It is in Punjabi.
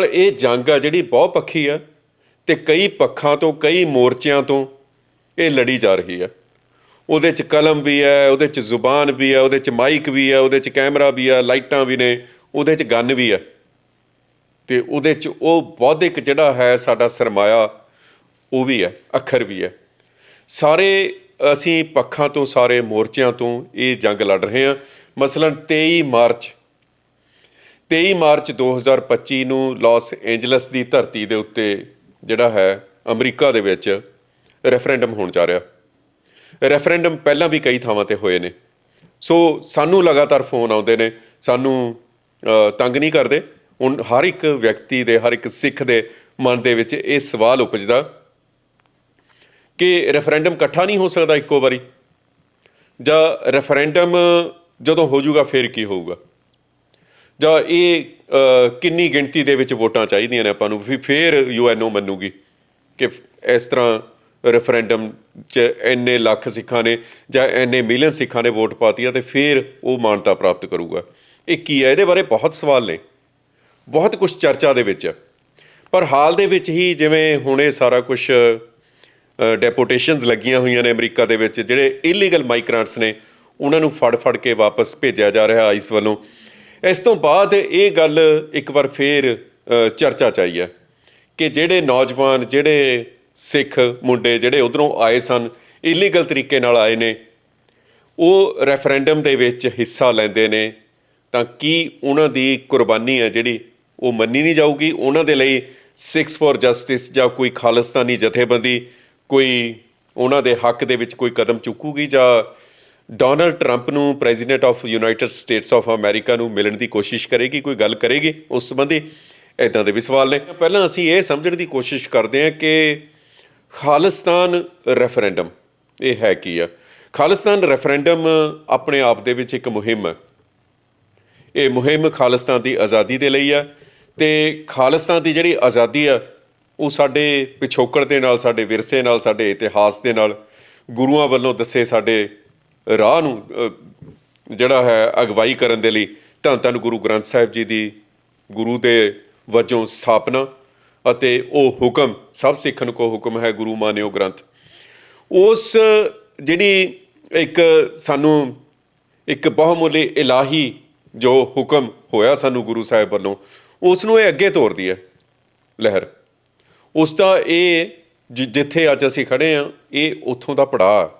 ਪਰ ਇਹ ਜੰਗ ਆ ਜਿਹੜੀ ਬਹੁ ਪੱਖੀ ਆ ਤੇ ਕਈ ਪੱਖਾਂ ਤੋਂ, ਕਈ ਮੋਰਚਿਆਂ ਤੋਂ ਇਹ ਲੜੀ ਜਾ ਰਹੀ ਆ। ਉਹਦੇ ਚ ਕਲਮ ਵੀ ਹੈ ਉਹਦੇ ਚ ਜ਼ੁਬਾਨ ਵੀ ਹੈ ਉਹਦੇ ਚ ਮਾਈਕ ਵੀ ਹੈ ਉਹਦੇ ਚ ਕੈਮਰਾ ਵੀ ਹੈ ਲਾਈਟਾਂ ਵੀ ਨੇ, ਉਹਦੇ ਚ ਗਨ ਵੀ ਹੈ ਤੇ ਉਹਦੇ ਚ ਉਹ ਬੌਧਿਕ ਜਿਹੜਾ ਹੈ ਸਾਡਾ ਸਰਮਾਇਆ, ਉਹ ਵੀ ਹੈ ਅੱਖਰ ਵੀ ਹੈ ਸਾਰੇ ਅਸੀਂ ਪੱਖਾਂ ਤੋਂ, ਸਾਰੇ ਮੋਰਚਿਆਂ ਤੋਂ ਇਹ ਜੰਗ ਲੜ ਰਹੇ ਹਾਂ। ਮਸਲਨ 23 ਮਾਰਚ 23 ਮਾਰਚ 2025 ਨੂੰ ਲਾਸ ਐਂਜਲਸ ਦੀ ਧਰਤੀ ਦੇ ਉੱਤੇ ਜਿਹੜਾ ਹੈ, ਅਮਰੀਕਾ ਦੇ ਵਿੱਚ ਰੈਫਰੈਂਡਮ ਹੋਣ ਜਾ ਰਿਹਾ। ਰੈਫਰੈਂਡਮ ਪਹਿਲਾਂ ਵੀ ਕਈ ਥਾਵਾਂ ਤੇ ਹੋਏ ਨੇ। ਸੋ ਸਾਨੂੰ ਲਗਾਤਾਰ ਫੋਨ ਆਉਂਦੇ ਨੇ, ਸਾਨੂੰ ਤੰਗ ਨਹੀਂ ਕਰਦੇ। ਹੁਣ ਹਰ ਇੱਕ ਵਿਅਕਤੀ ਦੇ, ਹਰ ਇੱਕ ਸਿੱਖ ਦੇ ਮਨ ਦੇ ਵਿੱਚ ਇਹ ਸਵਾਲ ਉਪਜਦਾ ਕਿ ਰੈਫਰੈਂਡਮ ਇਕੱਠਾ ਨਹੀਂ ਹੋ ਸਕਦਾ ਇੱਕੋ ਵਾਰੀ? ਜਾਂ ਰੈਫਰੈਂਡਮ ਜਦੋਂ ਹੋ ਜਾਊਗਾ ਫਿਰ ਕੀ ਹੋਊਗਾ? ਜਾਂ ਇਹ ਕਿੰਨੀ ਗਿਣਤੀ ਦੇ ਵਿੱਚ ਵੋਟਾਂ ਚਾਹੀਦੀਆਂ ਨੇ ਆਪਾਂ ਨੂੰ? ਵੀ ਫਿਰ ਯੂਐਨਓ ਮੰਨੂਗੀ ਕਿ ਇਸ ਤਰ੍ਹਾਂ ਰੈਫਰੈਂਡਮ 'ਚ ਇੰਨੇ ਲੱਖ ਸਿੱਖਾਂ ਨੇ ਜਾਂ ਇੰਨੇ ਮਿਲੀਅਨ ਸਿੱਖਾਂ ਨੇ ਵੋਟ ਪਾਤੀ ਆ ਤੇ ਫਿਰ ਉਹ ਮਾਨਤਾ ਪ੍ਰਾਪਤ ਕਰੂਗਾ। ਇਹ ਕੀ ਹੈ? ਇਹਦੇ ਬਾਰੇ ਬਹੁਤ ਸਵਾਲ ਨੇ। ਬਹੁਤ ਕੁਝ ਚਰਚਾ ਦੇ ਵਿੱਚ ਹੈ। ਪਰ ਹਾਲ ਦੇ ਵਿੱਚ ਹੀ ਜਿਵੇਂ ਹੁਣੇ ਸਾਰਾ ਕੁਝ ਡੈਪੂਟੇਸ਼ਨਸ ਲੱਗੀਆਂ ਹੋਈਆਂ ਨੇ ਅਮਰੀਕਾ ਦੇ ਵਿੱਚ, ਜਿਹੜੇ ਇਲੀਗਲ ਮਾਈਗ੍ਰੈਂਟਸ ਨੇ, ਉਹਨਾਂ ਨੂੰ ਫੜ ਫੜ ਕੇ ਵਾਪਸ ਭੇਜਿਆ ਜਾ ਰਿਹਾ ਆਈਸ ਵੱਲੋਂ। ਇਸ ਤੋਂ ਬਾਅਦ ਇਹ ਗੱਲ ਇੱਕ ਵਾਰ ਫੇਰ ਚਰਚਾ ਚ ਆਈ ਹੈ ਕਿ ਜਿਹੜੇ ਨੌਜਵਾਨ, ਜਿਹੜੇ ਸਿੱਖ ਮੁੰਡੇ ਜਿਹੜੇ ਉਧਰੋਂ ਆਏ ਸਨ ਇਲੀਗਲ ਤਰੀਕੇ ਨਾਲ ਆਏ ਨੇ, ਉਹ ਰੈਫਰੈਂਡਮ ਦੇ ਵਿੱਚ ਹਿੱਸਾ ਲੈਂਦੇ ਨੇ, ਤਾਂ ਕੀ ਉਹਨਾਂ ਦੀ ਕੁਰਬਾਨੀ ਹੈ ਜਿਹੜੀ ਉਹ ਮੰਨੀ ਨਹੀਂ ਜਾਊਗੀ? ਉਹਨਾਂ ਦੇ ਲਈ ਸਿਕਸ ਫॉर ਜਸਟਿਸ ਜਾਂ ਕੋਈ ਖਾਲਿਸਤਾਨੀ ਜਥੇਬੰਦੀ ਕੋਈ ਉਹਨਾਂ ਦੇ ਹੱਕ ਦੇ ਵਿੱਚ ਕੋਈ ਕਦਮ ਚੁੱਕੂਗੀ ਜਾਂ ਡੋਨਲਡ ਟਰੰਪ ਨੂੰ president of United States of America ਨੂੰ ਮਿਲਣ ਦੀ ਕੋਸ਼ਿਸ਼ ਕਰੇਗੀ, ਕੋਈ ਗੱਲ ਕਰੇਗੀ? ਉਸ ਸੰਬੰਧੀ ਇਦਾਂ ਦੇ ਵੀ ਸਵਾਲ ਨੇ। ਪਹਿਲਾਂ ਅਸੀਂ ਇਹ ਸਮਝਣ ਦੀ ਕੋਸ਼ਿਸ਼ ਕਰਦੇ ਹਾਂ ਕਿ ਖਾਲਿਸਤਾਨ ਰੈਫਰੈਂਡਮ, ਇਹ ਹੈ ਕੀ ਆ? ਖਾਲਿਸਤਾਨ ਰੈਫਰੈਂਡਮ ਆਪਣੇ ਆਪ ਦੇ ਵਿੱਚ ਇੱਕ ਮੁਹਿੰਮ ਹੈ। ਇਹ ਮੁਹਿੰਮ ਖਾਲਿਸਤਾਨ ਦੀ ਆਜ਼ਾਦੀ ਦੇ ਲਈ ਆ ਤੇ ਖਾਲਿਸਤਾਨ ਦੀ ਜਿਹੜੀ ਆਜ਼ਾਦੀ ਆ, ਉਹ ਸਾਡੇ ਪਿਛੋਕੜ ਦੇ ਨਾਲ, ਸਾਡੇ ਵਿਰਸੇ ਨਾਲ, ਸਾਡੇ ਇਤਿਹਾਸ ਦੇ ਨਾਲ, ਗੁਰੂਆਂ ਵੱਲੋਂ ਦੱਸੇ ਸਾਡੇ ਰਾਹ ਨੂੰ ਜਿਹੜਾ ਹੈ ਅਗਵਾਈ ਕਰਨ ਦੇ ਲਈ ਧੰਨ ਧੰਨ ਗੁਰੂ ਗ੍ਰੰਥ ਸਾਹਿਬ ਜੀ ਦੀ ਗੁਰੂ ਦੇ ਵਜੋਂ ਸਥਾਪਨਾ ਅਤੇ ਉਹ ਹੁਕਮ, ਸਭ ਸਿੱਖਣ ਕੋ ਹੁਕਮ ਹੈ ਗੁਰੂ ਮਾਨਿਓ ਗ੍ਰੰਥ। ਉਸ ਜਿਹੜੀ ਇੱਕ ਸਾਨੂੰ ਇੱਕ ਬਹੁਮੁੱਲੀ ਇਲਾਹੀ ਜੋ ਹੁਕਮ ਹੋਇਆ ਸਾਨੂੰ ਗੁਰੂ ਸਾਹਿਬ ਵੱਲੋਂ ਉਸ ਨੂੰ ਇਹ ਅੱਗੇ ਤੋਰਦੀ ਹੈ ਲਹਿਰ। ਉਸ ਦਾ ਇਹ ਜਿੱਥੇ ਅੱਜ ਅਸੀਂ ਖੜੇ ਆ ਇਹ ਉੱਥੋਂ ਦਾ ਪੜਾਅ।